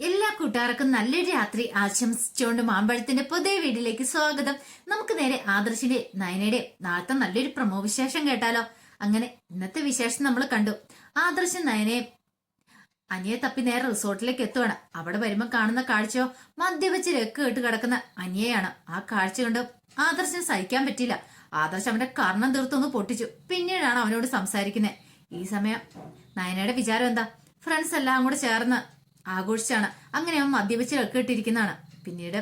എല്ലാ കൂട്ടുകാർക്കും നല്ലൊരു രാത്രി ആശംസിച്ചുകൊണ്ട് മാമ്പഴത്തിന്റെ പുതിയ വീട്ടിലേക്ക് സ്വാഗതം. നമുക്ക് നേരെ ആദർശിന്റെ നയനയുടെ നാളത്തെ നല്ലൊരു പ്രമോ വിശേഷം കേട്ടാലോ? അങ്ങനെ ഇന്നത്തെ വിശേഷം നമ്മൾ കണ്ടു. ആദർശൻ നയനയെ അനിയെ തപ്പി നേരെ റിസോർട്ടിലേക്ക് എത്തുവാണ്. അവിടെ വരുമ്പോൾ കാണുന്ന കാഴ്ചയോ മദ്യവെച്ച് രക്ക് കേട്ട് കിടക്കുന്ന അനിയയാണ്. ആ കാഴ്ച കൊണ്ട് ആദർശന് സഹിക്കാൻ പറ്റില്ല ആദർശ് അവന്റെ കർണം തീർത്തൊന്ന് പൊട്ടിച്ചു. പിന്നീടാണ് അവനോട് സംസാരിക്കുന്നത് ഈ സമയം നയനയുടെ വിചാരം എന്താ? ഫ്രണ്ട്സ് എല്ലാം കൂടെ ചേർന്ന് ആഘോഷിച്ചാണ്. അങ്ങനെ അവൻ മദ്യപിച്ച് കെട്ടിയിരിക്കുന്നതാണ് പിന്നീട്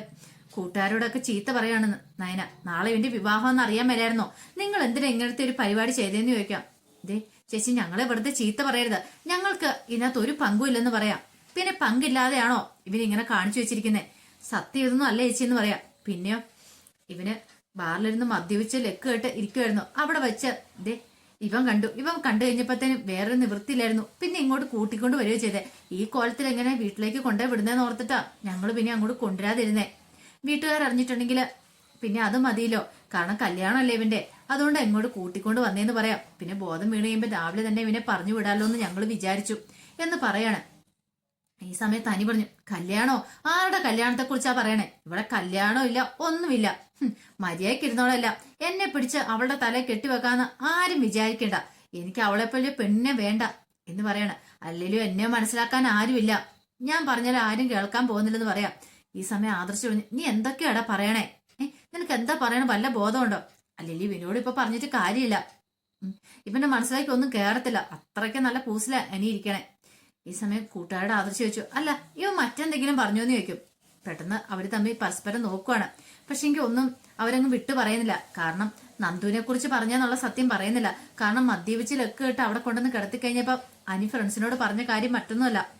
കൂട്ടുകാരോടൊക്കെ ചീത്ത പറയാണെന്ന് നയന. നാളെ ഇവന്റെ വിവാഹം എന്ന് അറിയാൻ മേലായിരുന്നോ? നിങ്ങൾ എന്തിനാ ഇങ്ങനത്തെ ഒരു പരിപാടി ചെയ്തതെന്ന് ചോദിക്കാം? ദേ ചേച്ചി ഞങ്ങളെ വെറുതെ ചീത്ത പറയരുത്. ഞങ്ങൾക്ക് ഇതിനകത്ത് ഒരു പങ്കുമില്ലെന്ന് പറയാം. പിന്നെ പങ്കില്ലാതെയാണോ ഇവനിങ്ങനെ കാണിച്ചു വെച്ചിരിക്കുന്നത് സത്യം ഇതൊന്നും അല്ല ചേച്ചി എന്ന് പറയാം. പിന്നെയോ ഇവന് ബാറിലിരുന്ന് മദ്യപിച്ച് ലെക്ക് കേട്ട് ഇരിക്കുമായിരുന്നു അവിടെ വെച്ച് ദേ ഇവൻ കണ്ടു. ഇവൻ കണ്ടു കഴിഞ്ഞപ്പോഴത്തേനും വേറെ നിവൃത്തിയില്ലായിരുന്നു. പിന്നെ ഇങ്ങോട്ട് കൂട്ടിക്കൊണ്ട് വരികയോ ചെയ്തേ. ഈ കോലത്തിൽ എങ്ങനെ വീട്ടിലേക്ക് കൊണ്ടുപോയി വിടുന്നതെന്ന് ഓർത്തിട്ടാ ഞങ്ങൾ പിന്നെ അങ്ങോട്ട് കൊണ്ടുവരാതിരുന്നേ. വീട്ടുകാർ അറിഞ്ഞിട്ടുണ്ടെങ്കിൽ പിന്നെ അത് മതിയല്ലോ. കാരണം കല്യാണമല്ലേ ഇവന്റെ. അതുകൊണ്ട് എങ്ങോട്ട് കൂട്ടിക്കൊണ്ട് വന്നേന്ന് പറയാം. പിന്നെ ബോധം വീണ് കഴിയുമ്പോൾ രാവിലെ തന്നെ ഇവനെ പറഞ്ഞു വിടാലോ എന്ന് ഞങ്ങൾ വിചാരിച്ചു. എന്ന് പറയാണ്. ഈ സമയത്ത് അനി പറഞ്ഞു കല്യാണോ? ആരുടെ കല്യാണത്തെ കുറിച്ചാ പറയണേ? ഇവിടെ കല്യാണോ ഇല്ല ഒന്നുമില്ല. മര്യാദയ്ക്ക് ഇരുന്നോളല്ല. എന്നെ പിടിച്ച് അവളുടെ തല കെട്ടിവെക്കാന്ന് ആരും വിചാരിക്കണ്ട. എനിക്ക് അവളെ പോലെ പെണ്ണിനെ വേണ്ട എന്ന് പറയണ. അല്ലെങ്കിലും എന്നെ മനസ്സിലാക്കാൻ ആരുമില്ല. ഞാൻ പറഞ്ഞാൽ ആരും കേൾക്കാൻ പോകുന്നില്ലെന്ന് പറയാം. ഈ സമയം ആദർശ് പറഞ്ഞു നീ എന്തൊക്കെയാടാ പറയണേ? നിനക്ക് എന്താ പറയണ? വല്ല ബോധമുണ്ടോ? അല്ലെങ്കിൽ ഇവനോട് ഇപ്പൊ പറഞ്ഞിട്ട് കാര്യമില്ല. ഇവന്റെ മനസ്സിലേക്ക് ഒന്നും കേറത്തില്ല. അത്രയ്ക്ക് നല്ല പൂസില അനിയിരിക്കണേ ഈ സമയം കൂട്ടുകാരുടെ ആദർശം ചോദിച്ചു അല്ല ഇവ മറ്റെന്തെങ്കിലും പറഞ്ഞു എന്ന് ചോദിക്കും. പെട്ടെന്ന് അവർ തമ്മിൽ പരസ്പരം നോക്കുവാണ്. പക്ഷെ എനിക്ക് ഒന്നും അവരങ്ങ് വിട്ടു പറയുന്നില്ല. കാരണം നന്ദുവിനെ കുറിച്ച് പറഞ്ഞെന്നുള്ള സത്യം പറയുന്നില്ല. കാരണം മദ്യപിച്ച് ലക്ക് ഇട്ട് അവിടെ കൊണ്ടുവന്ന് കിടത്തി കഴിഞ്ഞപ്പോൾ അനി ഫ്രണ്ട്സിനോട് പറഞ്ഞ കാര്യം മറ്റൊന്നുമല്ല.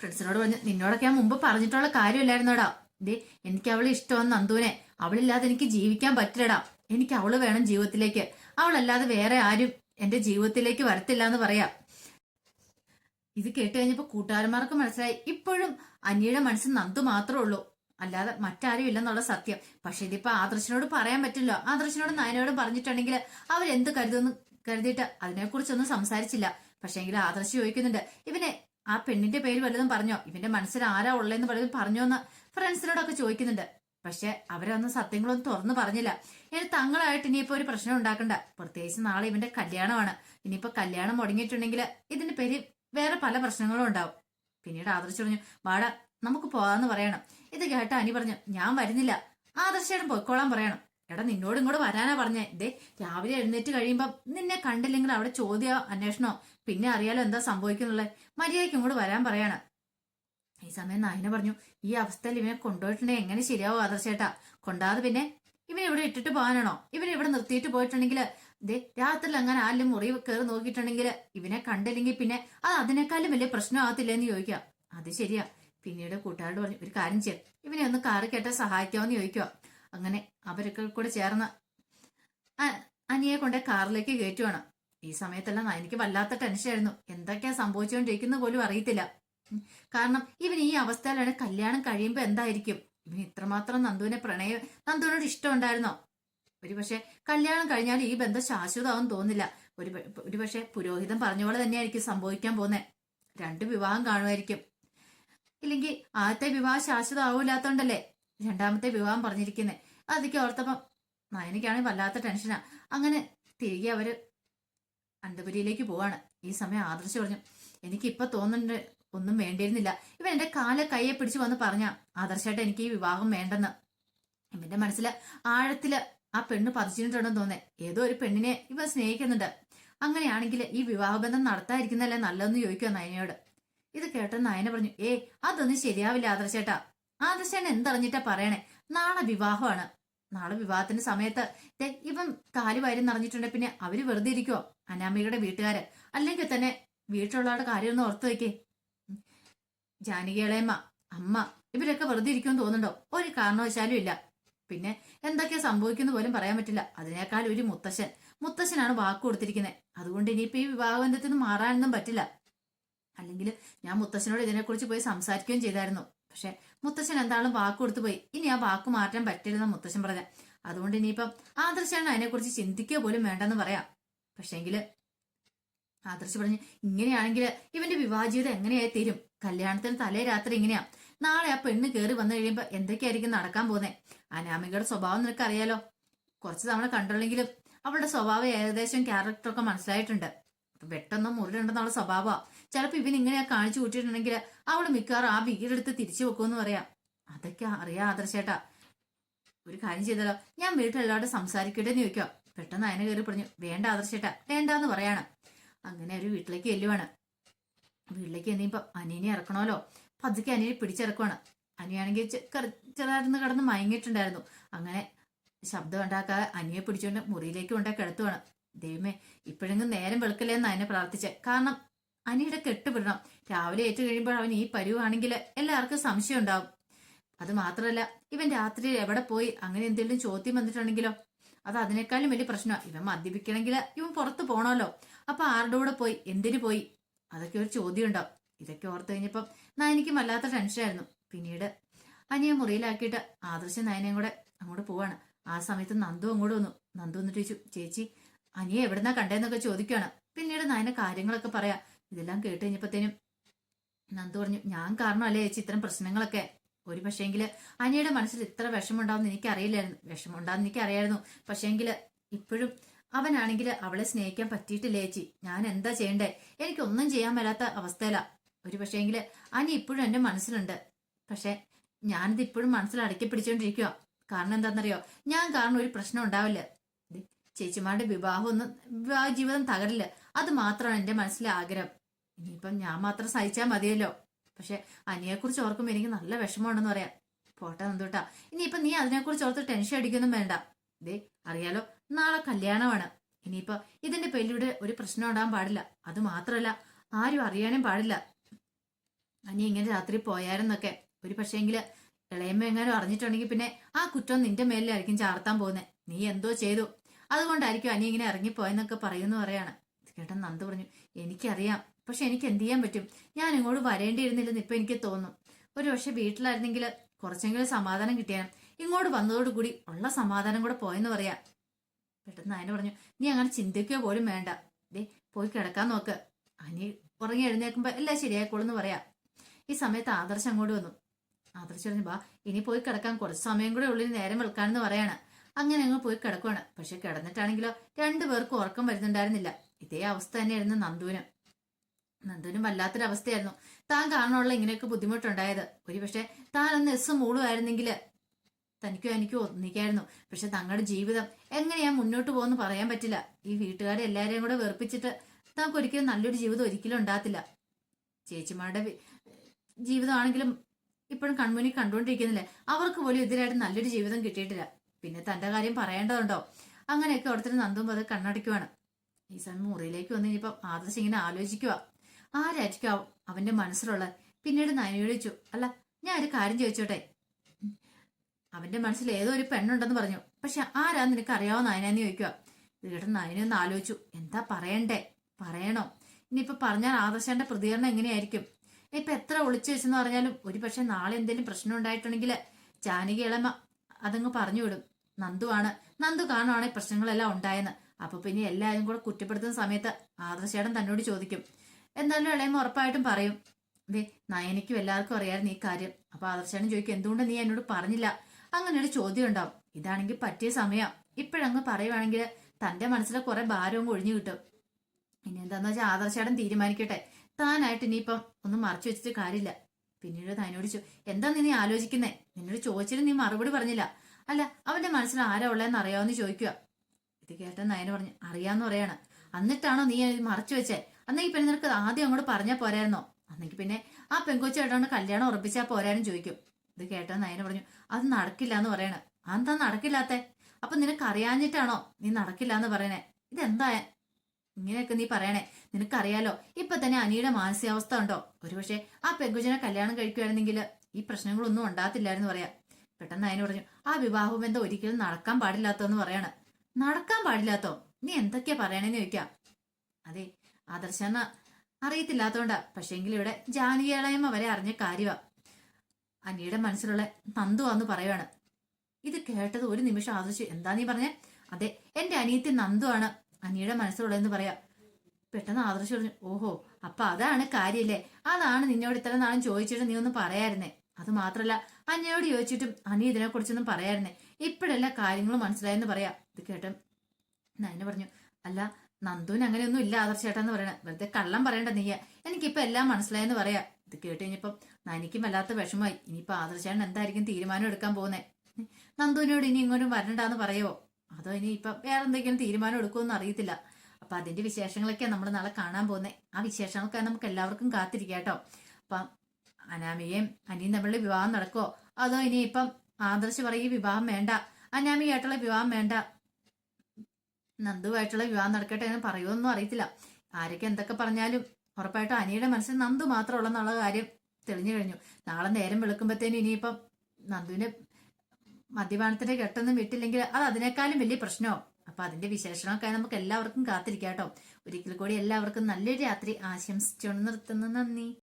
ഫ്രണ്ട്സിനോട് പറഞ്ഞു നിന്നോടൊക്കെ ഞാൻ മുമ്പ് പറഞ്ഞിട്ടുള്ള കാര്യമില്ലായിരുന്നോടാ. ദേ എനിക്ക് അവളെ ഇഷ്ടമാണ് നന്ദുവിനെ. അവളില്ലാതെ എനിക്ക് ജീവിക്കാൻ പറ്റില്ലടാ. എനിക്ക് അവൾ വേണം ജീവിതത്തിലേക്ക്. അവളല്ലാതെ വേറെ ആരും എന്റെ ജീവിതത്തിലേക്ക് വരത്തില്ല എന്ന് പറയാം. ഇത് കേട്ട് കഴിഞ്ഞപ്പോ കൂട്ടുകാരന്മാർക്ക് മനസ്സിലായി. ഇപ്പോഴും അനിയുടെ മനസ്സിൽ നന്ദു മാത്രമേ ഉള്ളൂ. അല്ലാതെ മറ്റാരും ഇല്ലെന്നുള്ള സത്യം. പക്ഷെ ഇതിപ്പോ ആദർശനോട് പറയാൻ പറ്റില്ല. ആദർശനോട് നയനോടും പറഞ്ഞിട്ടുണ്ടെങ്കിൽ അവരെന്ത് കരുതുന്നു കരുതിയിട്ട് അതിനെക്കുറിച്ചൊന്നും സംസാരിച്ചില്ല. പക്ഷെങ്കിൽ ആദർശ് ചോദിക്കുന്നുണ്ട് ഇവനെ ആ പെണ്ണിന്റെ പേര് വല്ലതും പറഞ്ഞോ? ഇവന്റെ മനസ്സിൽ ആരാ ഉള്ളതെന്ന് പലതും പറഞ്ഞോ എന്ന് ഫ്രണ്ട്സിനോടൊക്കെ ചോദിക്കുന്നുണ്ട്. പക്ഷെ അവരൊന്നും സത്യങ്ങളൊന്നും തുറന്നു പറഞ്ഞില്ല. ഇനി തങ്ങളായിട്ട് ഇനിയിപ്പോ ഒരു പ്രശ്നം ഉണ്ടാക്കണ്ട. പ്രത്യേകിച്ച് നാളെ ഇവന്റെ കല്യാണമാണ്. ഇനിയിപ്പോ കല്യാണം മുടങ്ങിയിട്ടുണ്ടെങ്കിൽ ഇതിന്റെ പേര് വേറെ പല പ്രശ്നങ്ങളും ഉണ്ടാവും. പിന്നീട് ആദർശ് പറഞ്ഞു വാട നമുക്ക് പോകാന്ന് പറയണം. ഇത് കേട്ട അനി പറഞ്ഞു ഞാൻ വരുന്നില്ല. ആദർശേടൻ പൊയ്ക്കോളാൻ പറയണം. എടാ നിന്നോട് ഇങ്ങോട്ട് വരാനാ പറഞ്ഞേ. ദേ രാവിലെ എഴുന്നേറ്റ് കഴിയുമ്പം നിന്നെ കണ്ടില്ലെങ്കിൽ അവിടെ ചോദ്യമോ അന്വേഷണോ പിന്നെ അറിയാലോ എന്താ സംഭവിക്കുന്നുള്ളത് മര്യാദയ്ക്ക് ഇങ്ങോട്ട് വരാൻ പറയാണ്. ഈ സമയം നായന പറഞ്ഞു ഈ അവസ്ഥയിൽ ഇവനെ കൊണ്ടുപോയിട്ടുണ്ടെങ്കിൽ എങ്ങനെ ശരിയാവും ആദർശേട്ടാ? കൊണ്ടാതെ പിന്നെ ഇവനെ ഇവിടെ ഇട്ടിട്ട് പോകാനാണോ? ഇവനെ ഇവിടെ നിർത്തിയിട്ട് പോയിട്ടുണ്ടെങ്കിൽ ദേ രാത്രിയിൽ അങ്ങനെ ആരും മുറി കയറി നോക്കിയിട്ടുണ്ടെങ്കിൽ ഇവനെ കണ്ടില്ലെങ്കിൽ പിന്നെ അത് അതിനേക്കാളും വലിയ പ്രശ്നമാകത്തില്ലെന്ന് ചോദിക്കാം അത് ശരിയാ. പിന്നീട് കൂട്ടുകാരോട് പറഞ്ഞു ഒരു കാര്യം ചെയ്യാം. ഇവനെ ഒന്ന് കാറ് കേട്ടാൽ സഹായിക്കാമെന്ന് ചോദിക്കുക. അങ്ങനെ അവരൊക്കെ കൂടെ ചേർന്ന് അനിയെ കൊണ്ട് കാറിലേക്ക് കയറ്റുവാണ്. ഈ സമയത്തെല്ലാം എനിക്ക് വല്ലാത്ത ടെൻഷനായിരുന്നു. എന്തൊക്കെയാ സംഭവിച്ചുകൊണ്ടിരിക്കുന്നത് പോലും അറിയത്തില്ല. കാരണം ഇവൻ ഈ അവസ്ഥയിലാണ് കല്യാണം കഴിയുമ്പോൾ എന്തായിരിക്കും? ഇവന് ഇത്രമാത്രം നന്ദുവിനെ പ്രണയം നന്ദുവിനോട് ഇഷ്ടം ഉണ്ടായിരുന്നോ? ഒരു പക്ഷെ കല്യാണം കഴിഞ്ഞാൽ ഈ ബന്ധം ശാശ്വതമാവും തോന്നില്ല ഒരു ഒരുപക്ഷെ ഒരു പക്ഷെ പുരോഹിതൻ പറഞ്ഞ പോലെ തന്നെയായിരിക്കും സംഭവിക്കാൻ പോകുന്നത് രണ്ട് വിവാഹം കാണുമായിരിക്കും. ഇല്ലെങ്കിൽ ആദ്യത്തെ വിവാഹം ശാശ്വതമാവില്ലാത്തോണ്ടല്ലേ രണ്ടാമത്തെ വിവാഹം പറഞ്ഞിരിക്കുന്നത് അതൊക്കെ ഓർത്തപ്പം നയനിക്കാണെങ്കിൽ വല്ലാത്ത ടെൻഷനാ. അങ്ങനെ തിരികെ അവർ അന്തപുരിയിലേക്ക് പോവാണ്. ഈ സമയം ആദർശ് പറഞ്ഞു എനിക്കിപ്പൊ തോന്നുന്നുണ്ട് ഒന്നും വേണ്ടിയിരുന്നില്ല. ഇവൻ എന്റെ കാല കയ്യെ പിടിച്ചു വന്ന് പറഞ്ഞ ആദർശമായിട്ട് എനിക്ക് ഈ വിവാഹം വേണ്ടെന്ന് ഇവന്റെ മനസ്സിൽ ആഴത്തിൽ ആ പെണ്ണ് പതിച്ചിട്ടുണ്ടെന്ന് തോന്നേ ഏതോ ഒരു പെണ്ണിനെ ഇവൻ സ്നേഹിക്കുന്നുണ്ട്. അങ്ങനെയാണെങ്കിൽ ഈ വിവാഹബന്ധം നടത്താതിരിക്കുന്നതല്ലേ നല്ലതെന്ന് ചോദിക്കുക നയനയോട്. ഇത് കേട്ട നയന പറഞ്ഞു ഏ അതൊന്നും ശരിയാവില്ല ആദർശേട്ടാ. ആദർശേട്ടൻ എന്തറിഞ്ഞിട്ടാ പറയണേ? നാളെ വിവാഹമാണ്. നാളെ വിവാഹത്തിന്റെ സമയത്ത് ഇവൻ കാൽ വാരി നിറഞ്ഞിട്ടുണ്ട്. പിന്നെ അവർ വെറുതെ ഇരിക്കുവോ. അനാമികയുടെ വീട്ടുകാര്. അല്ലെങ്കിൽ തന്നെ വീട്ടിലുള്ളവരുടെ കാര്യം ഒന്ന് ഓർത്തു വെക്കേ. ജാനകിയളേമ്മ അമ്മ ഇവരൊക്കെ വെറുതെ ഇരിക്കുമെന്ന് തോന്നുന്നുണ്ടോ? ഒരു കാരണവശാലും ഇല്ല. പിന്നെ എന്തൊക്കെയാ സംഭവിക്കുന്നു പോലും പറയാൻ പറ്റില്ല. അതിനേക്കാൾ ഒരു മുത്തശ്ശൻ. മുത്തശ്ശനാണ് വാക്ക് കൊടുത്തിരിക്കുന്നത്. അതുകൊണ്ട് ഇനിയിപ്പോ ഈ വിവാഹബന്ധത്തിൽ നിന്ന് മാറാനൊന്നും പറ്റില്ല. അല്ലെങ്കിൽ ഞാൻ മുത്തശ്ശനോട് ഇതിനെക്കുറിച്ച് പോയി സംസാരിക്കുകയും ചെയ്തായിരുന്നു. പക്ഷെ മുത്തശ്ശൻ എന്താളും വാക്ക് കൊടുത്തു പോയി. ഇനി ആ വാക്ക് മാറ്റാൻ പറ്റില്ലെന്ന് മുത്തശ്ശൻ പറഞ്ഞ അതുകൊണ്ട് ഇനിയിപ്പം ആദർശാണ് അതിനെക്കുറിച്ച് ചിന്തിക്കുക പോലും വേണ്ടെന്ന് പറയാം. പക്ഷേങ്കിൽ ആദർശ് പറഞ്ഞു ഇങ്ങനെയാണെങ്കിൽ ഇവന്റെ വിവാഹ ജീവിതം എങ്ങനെയായി തീരും കല്യാണത്തിന് തലേ രാത്രി ഇങ്ങനെയാ. നാളെ ആ പെണ്ണ് കയറി വന്നു കഴിയുമ്പോ എന്തൊക്കെയായിരിക്കും നടക്കാൻ പോകുന്നത് അനാമികയുടെ സ്വഭാവം നിനക്ക് അറിയാലോ കുറച്ച് തവണ കണ്ടുള്ളെങ്കിലും അവളുടെ സ്വഭാവം ഏകദേശം ക്യാരക്ടറൊക്കെ മനസ്സിലായിട്ടുണ്ട്. വെട്ടെന്ന് മുറിലുണ്ടെന്നുള്ള സ്വഭാവമാ. ചിലപ്പോ ഇവൻ ഇങ്ങനെയാ കാണിച്ചു കൂട്ടിയിട്ടുണ്ടെങ്കിൽ അവൾ മിക്കവാറും ആ വീടെടുത്ത് തിരിച്ചു വെക്കുമെന്ന് പറയാം. അതൊക്കെ അറിയാം ആദർശേട്ടാ. ഒരു കാര്യം ചെയ്താലോ? ഞാൻ വീട്ടിലെല്ലാവരും സംസാരിക്കട്ടെ എന്ന് ചോദിക്കാം പെട്ടെന്ന് അതിനെ കയറി പറഞ്ഞു വേണ്ട ആദർശേട്ടാ വേണ്ടാന്ന് പറയാണ്. അങ്ങനെ ഒരു വീട്ടിലേക്ക് ചെല്ലുവാണ്. വീട്ടിലേക്ക് എന്നിപ്പോ അനിയനെ ഇറക്കണമല്ലോ. പതുക്കെ അനിയനെ പിടിച്ചിറക്കുവാണ്. അനിയാണെങ്കിൽ ചെറുതായിരുന്നു കിടന്ന് മയങ്ങിയിട്ടുണ്ടായിരുന്നു. അങ്ങനെ ശബ്ദം ഉണ്ടാക്കാതെ അനിയെ പിടിച്ചുകൊണ്ട് മുറിയിലേക്ക് കൊണ്ടേ കിടത്തുവാണ് ദൈവമേ ഇപ്പോഴെങ്കിലും നേരം വെളുക്കല്ലേ എന്ന് അതിനെ പ്രാർത്ഥിച്ചെ. കാരണം അനിയുടെ കെട്ടുപിടണം. രാവിലെ ഏറ്റു കഴിയുമ്പോൾ അവൻ ഈ പരുവാണെങ്കിൽ എല്ലാവർക്കും സംശയം ഉണ്ടാവും. അത് മാത്രമല്ല ഇവൻ രാത്രി എവിടെ പോയി? അങ്ങനെ എന്തെങ്കിലും ചോദ്യം വന്നിട്ടുണ്ടെങ്കിലോ? അത് അതിനേക്കാളും വലിയ പ്രശ്നമാണ് ഇവൻ മദ്യപിക്കണമെങ്കിൽ ഇവൻ പുറത്ത് പോണല്ലോ അപ്പൊ ആരുടെ കൂടെ പോയി? എന്തിനു പോയി? അതൊക്കെ ഒരു ചോദ്യം ഉണ്ടാവും. ഇതൊക്കെ ഓർത്തു കഴിഞ്ഞപ്പം നയനിക്കും വല്ലാത്ത ടെൻഷനായിരുന്നു. പിന്നീട് അനിയെ മുറിയിലാക്കിയിട്ട് ആദർശ നയനയും കൂടെ അങ്ങോട്ട് പോവാണ്. ആ സമയത്ത് നന്ദു അങ്ങോട്ട് വന്നു. നന്ദു വന്നിട്ട് ചോദിച്ചു ചേച്ചി അനിയെ എവിടുന്നാ കണ്ടേന്നൊക്കെ ചോദിക്കുകയാണ് പിന്നീട് നയന കാര്യങ്ങളൊക്കെ പറയാ. ഇതെല്ലാം കേട്ട് കഴിഞ്ഞപ്പോഴത്തേനും നന്ദു പറഞ്ഞു ഞാൻ കാരണമല്ലേ ചേച്ചി ഇത്തരം പ്രശ്നങ്ങളൊക്കെ? ഒരു പക്ഷേങ്കിൽ അനിയുടെ മനസ്സിൽ ഇത്ര വിഷമമുണ്ടാവും എനിക്ക് അറിയില്ലായിരുന്നു വിഷമമുണ്ടാവും എനിക്ക് അറിയായിരുന്നു പക്ഷേങ്കിൽ ഇപ്പോഴും അവനാണെങ്കിൽ അവളെ സ്നേഹിക്കാൻ പറ്റിയിട്ടില്ല ചേച്ചി? ഞാൻ എന്താ ചെയ്യണ്ടേ? എനിക്കൊന്നും ചെയ്യാൻ വരാത്ത അവസ്ഥയിലാ. ഒരു പക്ഷേങ്കിൽ അനി ഇപ്പോഴും എന്റെ മനസ്സിലുണ്ട്. പക്ഷെ ഞാനിത് ഇപ്പോഴും മനസ്സിൽ അടക്കി പിടിച്ചോണ്ടിരിക്കുക കാരണം എന്താണെന്നറിയോ? ഞാൻ കാരണം ഒരു പ്രശ്നം ഉണ്ടാവില്ല. ചേച്ചിമാരുടെ വിവാഹം ഒന്നും വിവാഹ ജീവിതം തകരില്ല. അത് മാത്രമാണ് എന്റെ മനസ്സിലെ ആഗ്രഹം. ഇനിയിപ്പം ഞാൻ മാത്രം സഹിച്ചാൽ മതിയല്ലോ. പക്ഷെ അനിയെക്കുറിച്ച് ഓർക്കുമ്പോൾ എനിക്ക് നല്ല വിഷമമുണ്ടെന്ന് പറയാം. പോട്ടെ നന്ദൂട്ടാ. ഇനിയിപ്പം നീ അതിനെക്കുറിച്ച് ഓർത്ത് ടെൻഷൻ അടിക്കൊന്നും വേണ്ട. ദേ അറിയാലോ നാളെ കല്യാണമാണ്. ഇനിയിപ്പോ ഇതിന്റെ പേരിലൂടെ ഒരു പ്രശ്നം ഉണ്ടാകാൻ പാടില്ല. അത് മാത്രമല്ല ആരും അറിയാനും പാടില്ല. അനി ഇങ്ങനെ രാത്രി പോയാരെന്നൊക്കെ ഒരു പക്ഷേങ്കിൽ ഇളയമ്മ എങ്ങാനും അറിഞ്ഞിട്ടുണ്ടെങ്കിൽ പിന്നെ ആ കുറ്റം നിന്റെ മേലിലായിരിക്കും ചാർത്താൻ പോകുന്നത് നീ എന്തോ ചെയ്തു. അതുകൊണ്ടായിരിക്കും അനി ഇങ്ങനെ ഇറങ്ങിപ്പോയെന്നൊക്കെ പറയുന്നു പറയാണ്. ഇത് കേട്ട നന്ദു പറഞ്ഞു എനിക്കറിയാം. പക്ഷെ എനിക്ക് എന്ത് ചെയ്യാൻ പറ്റും? ഞാൻ ഇങ്ങോട്ട് വരേണ്ടിയിരുന്നില്ലെന്ന് ഇപ്പൊ എനിക്ക് തോന്നുന്നു ഒരു പക്ഷെ വീട്ടിലായിരുന്നെങ്കിൽ കുറച്ചെങ്കിലും സമാധാനം കിട്ടിയാൽ ഇങ്ങോട്ട് വന്നതോടുകൂടി ഉള്ള സമാധാനം കൂടെ പോയെന്ന് പറയാ. പെട്ടെന്ന് അനി പറഞ്ഞു നീ അങ്ങനെ ചിന്തിക്കുക പോലും വേണ്ട. ദേ പോയി കിടക്കാൻ നോക്ക്. അനി ഉറങ്ങി എഴുന്നേൽക്കുമ്പോ എല്ലാം ശരിയായിക്കോളെന്ന് പറയാ. ഈ സമയത്ത് ആദർശം അങ്ങോട്ട് വന്നു. ആദർശം പറഞ്ഞു ബാ ഇനി പോയി കിടക്കാൻ കുറച്ച് സമയം കൂടെ ഉള്ളിൽ നേരം വെളുക്കാണെന്ന് പറയാണ്. അങ്ങനെ അങ്ങ് പോയി കിടക്കുവാണ്. പക്ഷെ കിടന്നിട്ടാണെങ്കിലോ രണ്ടു പേർക്കും ഉറക്കം വരുന്നുണ്ടായിരുന്നില്ല. ഇതേ അവസ്ഥ തന്നെയായിരുന്നു നന്ദുവിനും. നന്ദുവിനും വല്ലാത്തൊരവസ്ഥയായിരുന്നു. താൻ കാണാനുള്ള ഇങ്ങനെയൊക്കെ ബുദ്ധിമുട്ടുണ്ടായത്. ഒരു പക്ഷെ താൻ ഒന്ന് എസ് മൂളുമായിരുന്നെങ്കിൽ തനിക്കും എനിക്കും ഒന്നിക്കായിരുന്നു. പക്ഷെ തങ്ങളുടെ ജീവിതം എങ്ങനെയാ മുന്നോട്ട് പോകുമെന്ന് പറയാൻ പറ്റില്ല. ഈ വീട്ടുകാരെ എല്ലാവരെയും കൂടെ വെറുപ്പിച്ചിട്ട് താങ്കൾക്ക് ഒരിക്കലും നല്ലൊരു ജീവിതം ഒരിക്കലും ഉണ്ടാകത്തില്ല. ചേച്ചിമാരുടെ ജീവിതമാണെങ്കിലും ഇപ്പോഴും കൺമുന്നിൽ കണ്ടുകൊണ്ടിരിക്കുന്നില്ലേ? അവർക്ക് പോലും ഇതിലായിട്ട് നല്ലൊരു ജീവിതം കിട്ടിയിട്ടില്ല. പിന്നെ തന്റെ കാര്യം പറയേണ്ടതുണ്ടോ? അങ്ങനെയൊക്കെ അവിടുത്തെ നന്ദും അത് കണ്ണടയ്ക്കുവാണ്. ഈ സമയം മുറിയിലേക്ക് വന്ന് ഇനിയിപ്പം ആദർശ് ഇങ്ങനെ ആലോചിക്കുക ആരായിരിക്കും അവ- അവന്റെ മനസ്സിലുള്ളത്? പിന്നീട് നയനയോട് ചോദിച്ചു അല്ല ഞാൻ ഒരു കാര്യം ചോദിച്ചോട്ടെ? അവന്റെ മനസ്സിൽ ഏതോ ഒരു പെണ്ണുണ്ടെന്ന് പറഞ്ഞു. പക്ഷെ ആരാ നിനക്ക് അറിയാവോ നയനാന്ന് ചോദിക്കുക വീട് നയനൊന്ന് ആലോചിച്ചു എന്താ പറയണ്ടേ? പറയണോ? ഇനിയിപ്പൊ പറഞ്ഞാൽ ആദർശന്റെ പ്രതികരണം എങ്ങനെയായിരിക്കും? ഇപ്പൊ എത്ര ഒളിച്ചു വെച്ചെന്ന് പറഞ്ഞാലും ഒരു പക്ഷെ നാളെ എന്തെങ്കിലും പ്രശ്നം ഉണ്ടായിട്ടുണ്ടെങ്കിൽ ജാനകി ഇളമ അതങ്ങ് പറഞ്ഞു വിടും. നന്ദുവാണ്. നന്ദു കാണുവാണ് പ്രശ്നങ്ങളെല്ലാം ഉണ്ടായെന്ന്. അപ്പൊ പിന്നെ എല്ലാവരും കൂടെ കുറ്റപ്പെടുത്തുന്ന സമയത്ത് ആദർശേടൻ തന്നോട് ചോദിക്കും. എന്നാലും ഇളയമ്മ ഉറപ്പായിട്ടും പറയും. ദേ നയനിക്കും എല്ലാവർക്കും അറിയാമായിരുന്നു ഈ കാര്യം. അപ്പൊ ആദർശേടൻ ചോദിക്കും എന്തുകൊണ്ട് നീ എന്നോട് പറഞ്ഞില്ല? അങ്ങനെ ഒരു ചോദ്യം ഉണ്ടാവും. ഇതാണെങ്കിൽ പറ്റിയ സമയം. ഇപ്പോഴങ്ങ് പറയുവാണെങ്കിൽ തന്റെ മനസ്സിലെ കുറെ ഭാരവും ഒഴിഞ്ഞു കിട്ടും. ഇനി എന്താന്ന് വെച്ചാൽ ആദർശേടൻ തീരുമാനിക്കട്ടെ. താനായിട്ട് ഇനിയിപ്പം ഒന്നും മറച്ചു വെച്ചിട്ട് കാര്യമില്ല. പിന്നീട് തന്നോട് ചോ എന്താ നീ ആലോചിക്കുന്നേ? നിന്നോട് ചോദിച്ചിട്ട് നീ മറുപടി പറഞ്ഞില്ല. അല്ല അവന്റെ മനസ്സിൽ ആരാ ഉള്ളതെന്ന് അറിയാവുന്ന ചോദിക്കുക. ഇത് കേട്ട നയന പറഞ്ഞു അറിയാന്ന് പറയാണ്. എന്നിട്ടാണോ നീ മറച്ചു വെച്ചേ? അന്നെങ്കിൽ പിന്നെ നിനക്ക് ആദ്യം അങ്ങോട്ട് പറഞ്ഞാൽ പോരായിരുന്നോ? അന്നെങ്കിൽ പിന്നെ ആ പെങ്കൊച്ചായിട്ടാണ് കല്യാണം ഉറപ്പിച്ചാൽ പോരാനും ചോദിക്കും. ഇത് കേട്ട നയന പറഞ്ഞു അത് നടക്കില്ല എന്ന് പറയണ. അതെന്താ നടക്കില്ലാത്തേ? അപ്പൊ നിനക്ക് അറിയാഞ്ഞിട്ടാണോ നീ നടക്കില്ല എന്ന് പറയണേ? ഇതെന്താ ഇങ്ങനെയൊക്കെ നീ പറയണേ. നിനക്കറിയാലോ ഇപ്പൊ തന്നെ അനിയുടെ മാനസികാവസ്ഥ ഉണ്ടോ ഒരുപക്ഷെ ആ പെങ്കുജനെ കല്യാണം കഴിക്കുകയായിരുന്നെങ്കിൽ ഈ പ്രശ്നങ്ങളൊന്നും ഉണ്ടാകത്തില്ലായിരുന്നു പറയാം. പെട്ടെന്ന് അതിന് പറഞ്ഞു ആ വിവാഹബന്ധം ഒരിക്കലും നടക്കാൻ പാടില്ലാത്തോന്ന് പറയാണ്. നടക്കാൻ പാടില്ലാത്തോ? നീ എന്തൊക്കെയാ പറയണേന്ന് ചോദിക്കാം? അതെ ആദർശന അറിയത്തില്ലാത്തോണ്ടാ. പക്ഷേങ്കിൽ ഇവിടെ ജാനകിയളയമ്മ വരെ അറിഞ്ഞ കാര്യമാ അനിയുടെ മനസ്സിലുള്ള നന്ദുവാന്ന് പറയുവാണ് ഇത് കേട്ടത് ഒരു നിമിഷം ആദർശ് എന്താ നീ പറഞ്ഞേ? അതെ എന്റെ അനിയത്തി നന്ദുവാണ് അനിയുടെ മനസ്സിലുള്ളതെന്ന് പറയാം. പെട്ടെന്ന് ആദർശ് പറഞ്ഞു ഓഹോ അപ്പൊ അതാണ് കാര്യല്ലേ? അതാണ് നിന്നോട് ഇത്ര നാളും ചോദിച്ചിട്ട് നീ ഒന്നും പറയായിരുന്നേ അത് മാത്രല്ല അനിയോട് ചോദിച്ചിട്ടും അനി ഇതിനെ കുറിച്ചൊന്നും പറയായിരുന്നേ ഇപ്പോഴല്ല കാര്യങ്ങൾ മനസ്സിലായെന്ന് പറയാ. ഇത് കേട്ട് നയന പറഞ്ഞു അല്ല നന്ദുവിന് അങ്ങനെയൊന്നും ഇല്ല ആദർശേട്ടാന്ന് പറയണേ. വെറുതെ കള്ളം പറയണ്ട നീയ. എനിക്കിപ്പോ എല്ലാം മനസ്സിലായെന്ന് പറയാ. ഇത് കേട്ട് കഴിഞ്ഞപ്പം നനിക്കും വല്ലാത്ത വിഷമമായി. ഇനിയിപ്പോ ആദർശേട്ടൻ എന്തായിരിക്കും തീരുമാനം എടുക്കാൻ പോകുന്നേ? നന്ദുവിനോട് ഇനി ഇങ്ങോട്ടും വരണ്ടാന്ന് പറയുവോ? അതോ ഇനി ഇപ്പൊ വേറെ എന്തെങ്കിലും തീരുമാനം എടുക്കുമെന്ന് അറിയത്തില്ല. അപ്പൊ അതിന്റെ വിശേഷങ്ങളൊക്കെ നമ്മൾ നാളെ കാണാൻ പോകുന്നത് ആ വിശേഷങ്ങളൊക്കെ നമുക്ക് എല്ലാവർക്കും കാത്തിരിക്കാം കേട്ടോ. അപ്പം അനാമികയും അനിയും തമ്മിലുള്ള വിവാഹം നടക്കുമോ അതോ ഇനി ഇപ്പം ആദർശ് പറയും വിവാഹം വേണ്ട. അനാമികയായിട്ടുള്ള വിവാഹം വേണ്ട. നന്ദുവായിട്ടുള്ള വിവാഹം നടക്കട്ടെ എന്ന് പറയുമെന്നും അറിയത്തില്ല. ആരൊക്കെ എന്തൊക്കെ പറഞ്ഞാലും ഉറപ്പായിട്ടും അനിയുടെ മനസ്സിൽ നന്ദു മാത്രമുള്ളെന്നുള്ള കാര്യം തെളിഞ്ഞു കഴിഞ്ഞു. നാളെ നേരം വെളുക്കുമ്പോഴത്തേനും ഇനിയിപ്പം നന്ദുവിന് മദ്യപാനത്തിന്റെ കെട്ടൊന്നും വിട്ടില്ലെങ്കിൽ അത് അതിനേക്കാളും വലിയ പ്രശ്നമാവും. അപ്പൊ അതിന്റെ വിശേഷണമൊക്കെ നമുക്ക് എല്ലാവർക്കും കാത്തിരിക്കാം കേട്ടോ. ഒരിക്കൽ കൂടി എല്ലാവർക്കും നല്ലൊരു രാത്രി ആശംസിച്ചുകൊണ്ട് നിർത്തുന്നു. നന്ദി.